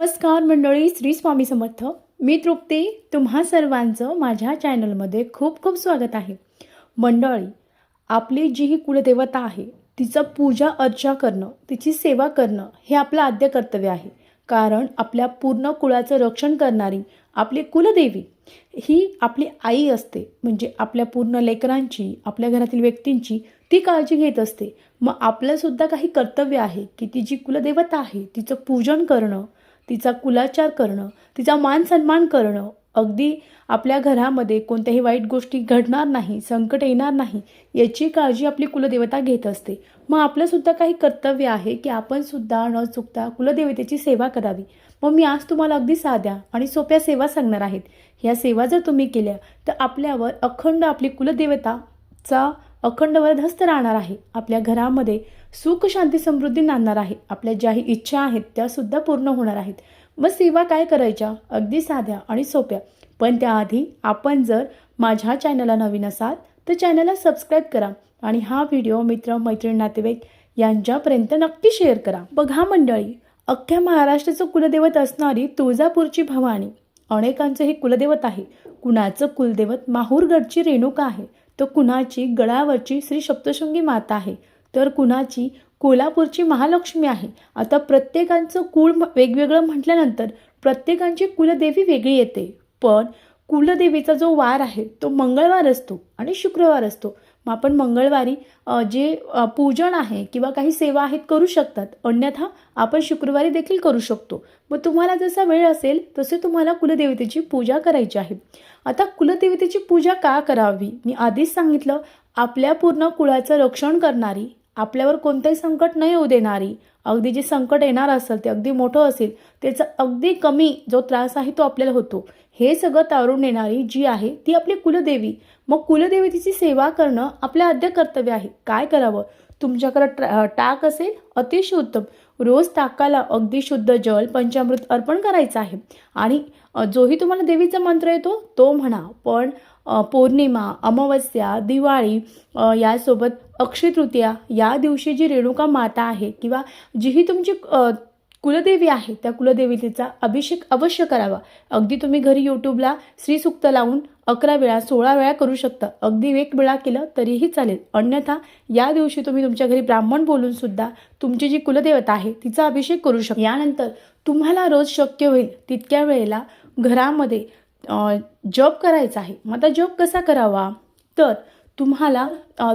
नमस्कार मंडळी श्री स्वामी समर्थ. मी तृप्ती. तुम्हा सर्वांचं माझ्या चॅनलमध्ये खूप खूप स्वागत आहे. मंडळी आपली जी ही कुलदेवता आहे तिचं पूजा अर्चा करणं तिची सेवा करणं हे आपलं आद्य कर्तव्य आहे. कारण आपल्या पूर्ण कुळाचं रक्षण करणारी आपली कुलदेवी ही आपली आई असते. म्हणजे आपल्या पूर्ण लेकरांची आपल्या घरातील व्यक्तींची ती काळजी घेत असते. मग आपलंसुद्धा काही कर्तव्य आहे की ती जी कुलदेवता आहे तिचं पूजन करणं तिचा कुलाचार करणं तिचा मान सन्मान करणं अगदी आपल्या घरामध्ये कोणत्याही वाईट गोष्टी घडणार नाही संकट येणार नाही याची काळजी आपली कुलदेवता घेत असते. मग आपलंसुद्धा काही कर्तव्य आहे की आपण सुद्धा न चुकता कुलदेवतेची सेवा करावी. मग मी आज तुम्हाला अगदी साध्या आणि सोप्या सेवा सांगणार आहेत. ह्या सेवा जर तुम्ही केल्या तर आपल्यावर अखंड आपली कुलदेवताचा अखंड वरदहस्त राहणार आहे. आपल्या घरामध्ये सुख शांती समृद्धी नांदणार आहे. आपल्या ज्याही इच्छा आहेत त्या सुद्धा पूर्ण होणार आहेत. मग सेवा काय करायच्या? अगदी साध्या आणि सोप्या. पण त्याआधी आपण जर माझ्या चॅनलला नवीन असाल तर चॅनलला सबस्क्राईब करा आणि हा व्हिडिओ मित्र मैत्रीण नातेवाईक यांच्यापर्यंत नक्की शेअर करा. बघा मंडळी अख्ख्या महाराष्ट्राचं कुलदैवत असणारी तुळजापूरची भवानी अनेकांचं हे कुलदैवत आहे. कुणाचं कुलदैवत? माहूरगडची रेणुका आहे. तर कुणाची गळावरची श्री सप्तशृंगी माता आहे. तर कुणाची कोल्हापूरची महालक्ष्मी आहे. आता प्रत्येकांचं कुळ म- वेगवेगळं म्हटल्यानंतर प्रत्येकांची कुलदेवी वेगळी येते. पण कुलदेवीचा जो वार आहे तो मंगळवार असतो आणि शुक्रवार असतो. मग आपण मंगळवारी जे पूजन आहे किंवा काही सेवा आहेत करू शकतात. अन्यथा आपण शुक्रवारी देखील करू शकतो. मग तुम्हाला जसा वेळ असेल तसे तुम्हाला कुलदेवतेची पूजा करायची आहे. आता कुलदेवतेची पूजा का करावी? मी आधीच सांगितलं आपल्या पूर्ण कुळाचं रक्षण करणारी आपल्यावर कोणतंही संकट न येऊ देणारी अगदी जे संकट येणार असेल ते अगदी मोठं असेल त्याचा अगदी कमी जो त्रास आहे तो आपल्याला होतो. हे सगळं तारून नेणारी जी आहे ती आपली कुलदेवी. मग कुलदेवतेची सेवा करणं आपलं आद्य कर्तव्य आहे. काय करावं? तुमच्याकडं टाक असेल? अतिशय उत्तम. रोज टाकाला अगदी शुद्ध जल पंचामृत अर्पण करायचं आहे. आणि जोही तुम्हाला देवीचा मंत्र येतो तो म्हणा. पण पौर्णिमा अमावस्या दिवाळी यासोबत अक्षय तृतीया या दिवशी जी रेणुका माता आहे किंवा जीही तुमची कुलदेवी आहे त्या कुलदेवीचा अभिषेक अवश्य करावा. अगदी तुम्ही घरी यूट्यूबला श्रीसुक्त लावून अकरा वेळा सोळा वेळा करू शकता. अगदी एक वेळा केलं तरीही चालेल. अन्यथा या दिवशी तुम्ही तुमच्या घरी ब्राह्मण बोलून सुद्धा तुमची जी कुलदेवता आहे तिचा अभिषेक करू शकता. यानंतर तुम्हाला रोज शक्य होईल तितक्या वेळेला घरामध्ये जप करायचा आहे. मग आता जप कसा करावा? तर तुम्हाला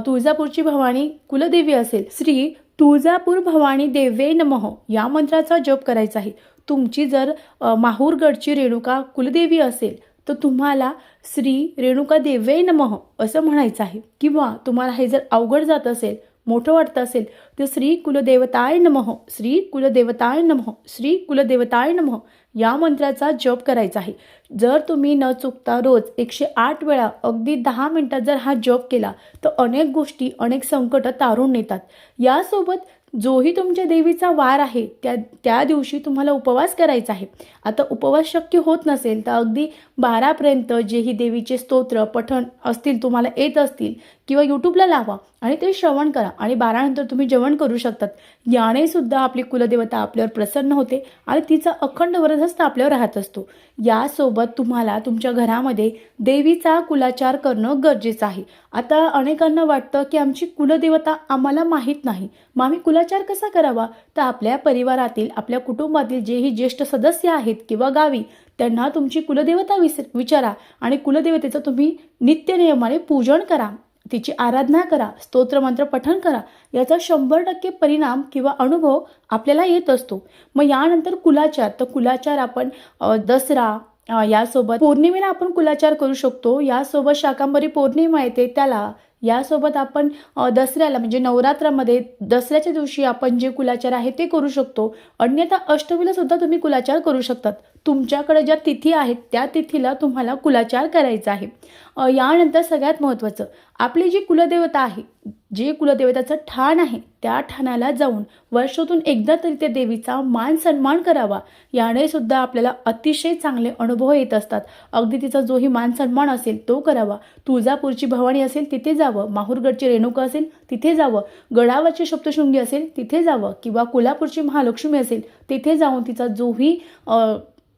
तुळजापूरची भवानी कुलदेवी असेल श्री तुळजापूर भवानी देवे नमः या मंत्राचा जप करायचा आहे. तुमची जर माहूरगडची रेणुका कुलदेवी असेल तर तुम्हाला श्री रेणुका देवे नमः असं म्हणायचं आहे. किंवा तुम्हाला हे जर अवघड जात असेल मोठं वाटतं असेल. तर श्री कुलदेवताय नमः श्री कुलदेवताय नमः श्री कुलदेवताय नमः या मंत्राचा जप करायचा आहे. जर तुम्ही न चुकता रोज एकशे आठ वेळा अगदी दहा मिनटात जर हा जप केला तर अनेक गोष्टी अनेक संकट तारून नेतात. यासोबत जोही तुमच्या देवीचा वार आहे त्या त्या दिवशी तुम्हाला उपवास करायचा आहे. आता उपवास शक्य होत नसेल तर अगदी बारापर्यंत जेही देवीचे स्तोत्र पठण असतील तुम्हाला येत असतील किंवा यूट्यूबला लावा आणि ते श्रवण करा. आणि बारानंतर तुम्ही जेवण करू शकतात. याने सुद्धा आपली कुलदेवता आपल्यावर प्रसन्न होते आणि तिचा अखंड वरदहस्त आपल्यावर राहत असतो. यासोबत तुम्हाला तुमच्या घरामध्ये देवीचा कुलाचार करणं गरजेचं आहे. आता अनेकांना वाटतं की आमची कुलदेवता आम्हाला माहीत नाही. मग आम्ही कुलाचार कसा करावा? तर आपल्या परिवारातील आपल्या कुटुंबातील जेही ज्येष्ठ सदस्य आहेत किंवा गावी त्यांना तुमची कुलदेवता विस विचारा आणि कुलदेवतेचं तुम्ही नित्यनियमाने पूजन करा. तिची आराधना करा स्तोत्रमंत्र पठण करा. याचा शंभर टक्के परिणाम किंवा अनुभव आपल्याला येत असतो. मग यानंतर कुलाचार. तर कुलाचार आपण दसरा यासोबत पौर्णिमेला आपण कुलाचार करू शकतो. यासोबत शाकांबरी पौर्णिमा येते. त्याला यासोबत आपण दसऱ्याला म्हणजे नवरात्रामध्ये दसऱ्याच्या दिवशी आपण जे कुलाचार आहे ते करू शकतो. अन्यथा अष्टमीला सुद्धा तुम्ही कुलाचार करू शकतात. तुमच्याकडे ज्या तिथी आहेत त्या तिथीला तुम्हाला कुलाचार करायचा आहे. यानंतर सगळ्यात महत्त्वाचं आपली जी कुलदेवता आहे जे कुलदेवताचं ठाण आहे त्या ठाणाला जाऊन वर्षातून एकदा तरी त्या देवीचा मान सन्मान करावा. याने सुद्धा आपल्याला अतिशय चांगले अनुभव येत असतात. अगदी तिचा जोही मान सन्मान असेल तो करावा. तुळजापूरची भवानी असेल तिथे जावं. माहूरगडची रेणुका असेल तिथे जावं. गडावरची सप्तशृंगी असेल तिथे जावं. किंवा कोल्हापूरची महालक्ष्मी असेल तिथे जाऊन तिचा जोही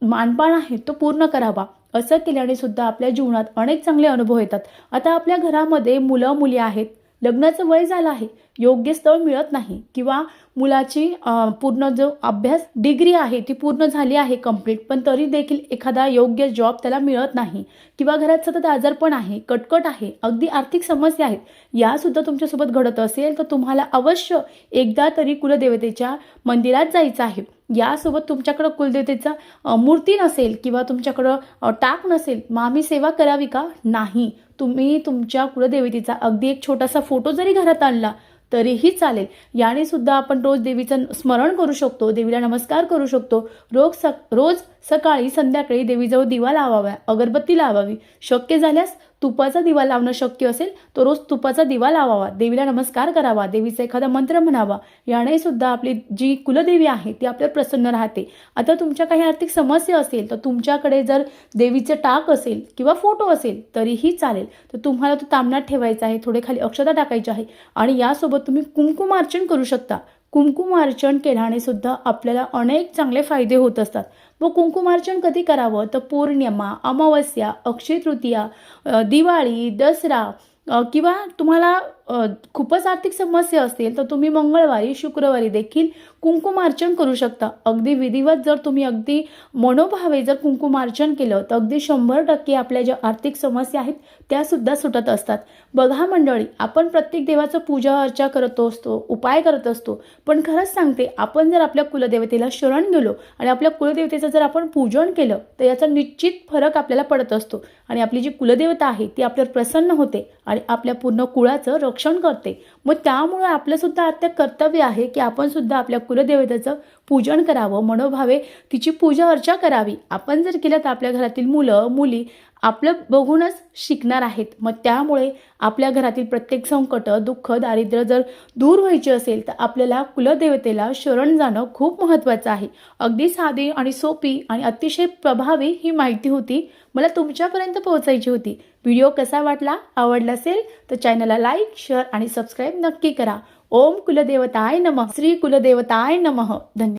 मानपान आहे तो पूर्ण करावा. असं केल्याने सुद्धा आपल्या जीवनात अनेक चांगले अनुभव येतात. आता आपल्या घरामध्ये मुलं मुली आहेत. लग्नाचं वय झालं आहे योग्य स्थळ मिळत नाही किंवा मुलाची पूर्ण जो अभ्यास डिग्री आहे ती पूर्ण झाली आहे कंप्लीट पण तरी देखील एखादा योग्य जॉब त्याला मिळत नाही किंवा घरात सतत आजारपण आहे कटकट आहे अगदी आर्थिक समस्या आहेत यासुद्धा तुमच्यासोबत घडत असेल तर तुम्हाला अवश्य एकदा तरी कुलदेवतेच्या मंदिरात जायचं आहे. यासोबत तुमच्याकडं कुलदेवतेचा मूर्ती नसेल किंवा तुमच्याकडं टाक नसेल मग आम्ही सेवा करावी का? नाही. तुम्ही तुमच्या कुलदेवतेचा अगदी एक छोटासा फोटो जरी घरात आणला तरीही चालेल. याने सुद्धा आपण रोज देवीचं स्मरण करू शकतो देवीला नमस्कार करू शकतो. रोज सक रोज सकाळी संध्याकाळी देवीजवळ दिवा लावावा अगरबत्ती लावावी. शक्य झाल्यास तुपाचा दिवा लावणं शक्य असेल तर रोज तुपाचा दिवा लावावा. देवीला नमस्कार करावा. देवीचा एखादा मंत्र म्हणावा. याने सुद्धा आपली जी कुलदेवी आहे ती आपल्याला प्रसन्न राहते. आता तुमच्या काही आर्थिक समस्या असेल तर तुमच्याकडे जर देवीचे टाक असेल किंवा फोटो असेल तरीही चालेल. तर तुम्हाला तो तामनात ठेवायचा आहे थोडे खाली अक्षता टाकायची आहे आणि यासोबत तुम्ही कुंकुमार्चन करू शकता. कुंकुमार्चन केल्याने सुद्धा आपल्याला अनेक चांगले फायदे होत असतात. व कुंकुमार्चन कधी करावं? तर पौर्णिमा अमावस्या अक्षय तृतीया दिवाळी दसरा किंवा तुम्हाला खूपच आर्थिक समस्या असतील तर तुम्ही मंगळवारी शुक्रवारी देखील कुंकुमार्चन करू शकता. अगदी विधिवत जर तुम्ही अगदी मनोभावे जर कुंकुमार्चन केलं तर अगदी शंभर टक्के आपल्या ज्या आर्थिक समस्या आहेत त्यासुद्धा सुटत असतात. बघा मंडळी आपण प्रत्येक देवाचं पूजा अर्चा करत असतो उपाय करत असतो पण खरंच सांगते आपण जर आपल्या कुलदेवतेला शरण गेलो आणि आपल्या कुलदेवतेचं जर आपण पूजन केलं तर याचा निश्चित फरक आपल्याला पडत असतो. आणि आपली जी कुलदेवता आहे ती आपल्यावर प्रसन्न होते आणि आपल्या पूर्ण कुळाचं रक्षण करते. मग त्यामुळे आपलंसुद्धा आता कर्तव्य आहे की आपणसुद्धा आपल्या कुलदेवतेचं पूजन करावं. मनोभावे तिची पूजा अर्चा करावी. आपण जर केलं तर आपल्या घरातील मुलं मुली आपलं बघूनच शिकणार आहेत. मग त्यामुळे आपल्या घरातील प्रत्येक संकट दुःख दारिद्र्य जर दूर व्हायचे असेल तर आपल्याला कुलदेवतेला शरण जाणं खूप महत्त्वाचं आहे. अगदी साधी आणि सोपी आणि अतिशय प्रभावी ही माहिती होती. मला तुमच्यापर्यंत पोहोचायची होती. व्हिडिओ कसा वाटला आवडला असेल तर चॅनलला लाईक शेअर आणि सबस्क्राईब नक्की करा. ओम कुलदेवताय नमः. श्री कुलदेवताय नमः. धन्यवाद